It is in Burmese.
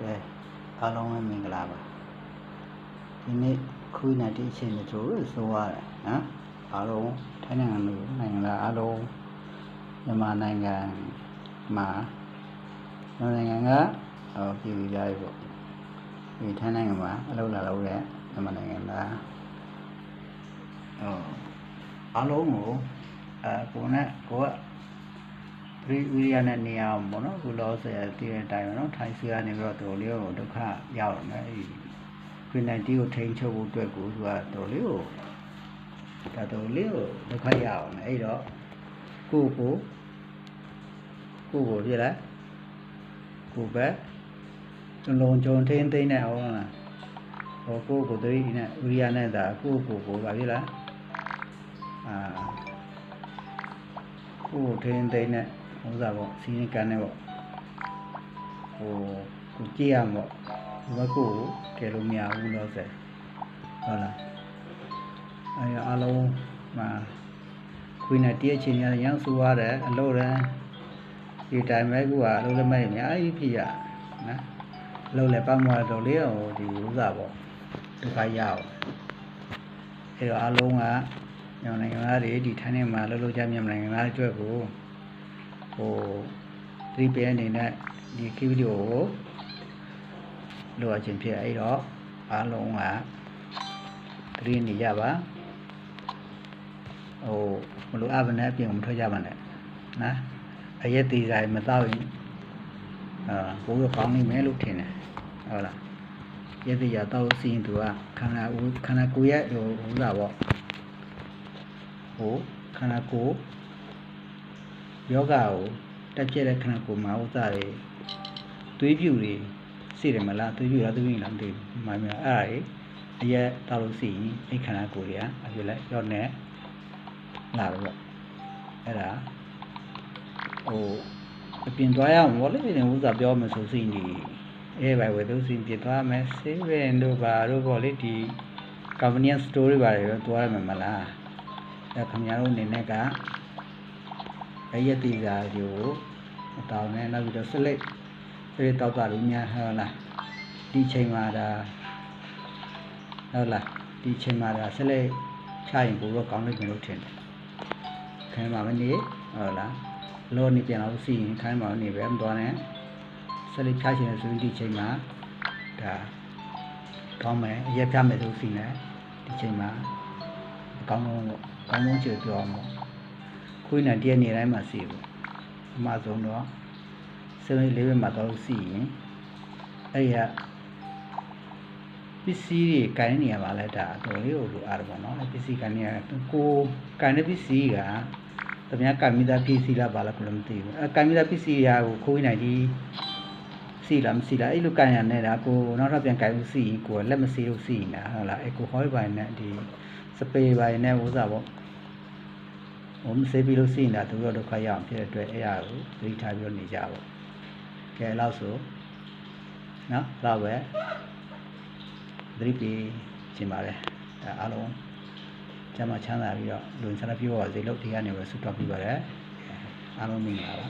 ကဲအားလုံးပဲမင်္ဂလာပါဒီနေ့ခွေးနဲ့တိအချိန်တို့ဆိုရတယ်နော်အားလုံးထိုင်းနိုင်ငံလူနိုင်ငံသားအားလုံးမြန်မာနိုင်ငံမှာမြန်မာနိုင်ငံကဟောပြည်ပြည်သားတွေပေါ့ဒီထိုင်းနိုင်ငံမှာအလုပ်လာလုပ်တဲ့မြန်မာနိုင်ငံသားဟောအားလုံးကိုအဲကိုနဲ့ကိုကပ ရိဝိရိယနဲ့နေရအောင်ပေါ့နော်အခုလောဆယ်တည်တဲ့အတိုင်းပေါ့နော်ထိုင်းဆီကနေပြီးတော့တော်လေးကိုဒုက္ခရောက်တယ်နော်အဲဒီခရီးနိုင်တီကိုထိန်းချုပ်ဖို့အတွက်ကိုသူကတော်လေးကိုဒါတော်လေးကိုဒုက္ခရောက်အောင်အဲ့တော့ကိုကိုကိုကိုပြည့်လားကိုပဲလုံးကြုံထိန်းသိမ်းနေအောင်လားဟောကိုကိုတတိနဲ့ဝိရိယနဲ့ဒါကိုကိုကိုပါပြည့်လားအာကိုကိုထိန်းသိမ်းနေ ဥစ္စာပေါ့စီးရင်ကန်နေပေါ့ဟိုကိုကြည့်ရမှာပေါ့ဒီဘက်ကိုကယ်လို့မရဘူးလို့ဆိုဟုတ်လားအဲအားလုံးမှာခွေးနဲ့တည့်အချင်းရရမ်းဆိုးရတယ်အလို့ရန်ဒီတိုင်းပဲကူကအလို့လည်းမဲ့အများကြီးဖြစ်ရနော်အလို့လည်းပတ်မွားတော့လေးဟိုဒီဥစ္စာပေါ့ဒုက္ခရအောင်အဲတော့အားလုံးကမြန်မာနိုင်ငံသားတွေဒီထိုင်းနိုင်ငံမှာလှုပ်လှုပ်ကြမြန်မာနိုင်ငံသားတွေအတွက်ကို ဟိုသတိပေးအနေနဲ့ဒီကီဗီဒီယိုကိုလိုအပ်ခြင်းဖြစ်အဲ့တော့အားလုံးကသတိနေကြပါဟိုမလိုအပ်ဘဲနဲ့အပြင်မထွက်ကြပါနဲ့နော်အရက်သေးစားမတော့ရင်အာဘိုးရကောင်းနေမယ်လို့ထင်တယ်ဟုတ်လားရက်သေးရတော့စီရင်သူကခန္ဓာဦးခန္ဓာကိုယ်ရဲ့ဟိုဥစ္စာပေါ့ဟိုခန္ဓာကိုယ် ယောဂကိုတက်ပြည့်တဲ့ခဏကိုယ်မှာဥစ္စာတွေသွေးပြူတွေစီတယ်မလားသွေးပြူလားသွေးပြူလားမသိဘူးမှန်မှန်အဲ့ဒါတွေအရက်တောက်လို့စီရင်အဲ့ခဏကိုယ်တွေကအပြည့်လိုက်ရော့နေလာတော့ပေါ့အဲ့ဒါဟိုအပြင်သွားရအောင်ဗောလေဒီဥစ္စာပြောမှဆိုစီနေအဲ့ဘယ်ဝယ်သူစီပြင်သွားမယ်ဆေးရင်တို့ဘာတို့ဗောလေဒီ convenience store တွေပါတယ်တော့သွားရမှာမလားအဲ့ခင်ဗျားတို့အနေနဲ့က အဲ့ရတိစာကိုအတောင်းနဲ့နောက်ပြီးတော့ဆလိတ်ဆလိတ်တောက်တာလူများဟုတ်လားဒီချိန်မှာဒါဟုတ်လားဒီချိန်မှာဒါဆလိတ်ချရင်ပိုတော့ကောင်းလိမ့်မယ်လို့ထင်တယ်ခိုင်းပါမနေဟုတ်လားလောနေပြန်လို့စီရင်ခိုင်းပါမနေပဲမသွားနဲ့ဆလိတ်ချချင်တဲ့ဆိုရင်ဒီချိန်မှာဒါကောင်းမယ်အရက်ပြမယ်ဆိုစီနေဒီချိန်မှာအကောင်းဆုံးပေါ့အကောင်းဆုံးချေပြောအောင်ပေါ့ ခွေးနဲ့တည့်နေတိုင်းမှာစီဘူးအမှဆုံးတော့စနေလေးဘက်မှာတော့စီရင်အဲ့ရပစ္စည်းတွေကိုင်နေရပါလဲဒါတော်လေးကိုလိုအားတော့ဗောနော်ပစ္စည်းကိုင်နေရကိုကိုင်တဲ့ပစ္စည်းကတမန်ကမိသားပစ္စည်းလားဘာလားကိုလည်းမသိဘူးအဲကိုင်မိသားပစ္စည်းရာကိုခွေးနိုင်ဒီစီလားမစီလားအဲ့လိုကိုင်ရနေတာကိုနောက်တော့ပြန်ကိုင်လို့စီရင်ကိုလက်မစီလို့စီရင်တာဟုတ်လားအဲ့ကိုဟောပိုင်းနဲ့ဒီစပေးပိုင်းနဲ့ဥစားဗော ဟိုမစေးပြီးလို့စီရင်တာသူတို့ဒုက္ခရအောင်ဖြစ်တဲ့အတွက်အဲ့ရကိုသတိထားပြီးတော့နေကြပါကဲလောက်ဆိုနော်လောက်ပဲသတိပြီးခြင်းပါလေအဲအားလုံးကျမ်းမချမ်းသာပြီးတော့လူချမ်းသာပြည့်ဝပါစေလို့ဒီကနေပဲဆုတောင်းပေးပါရစေအားလုံးမင်္ဂလာပါ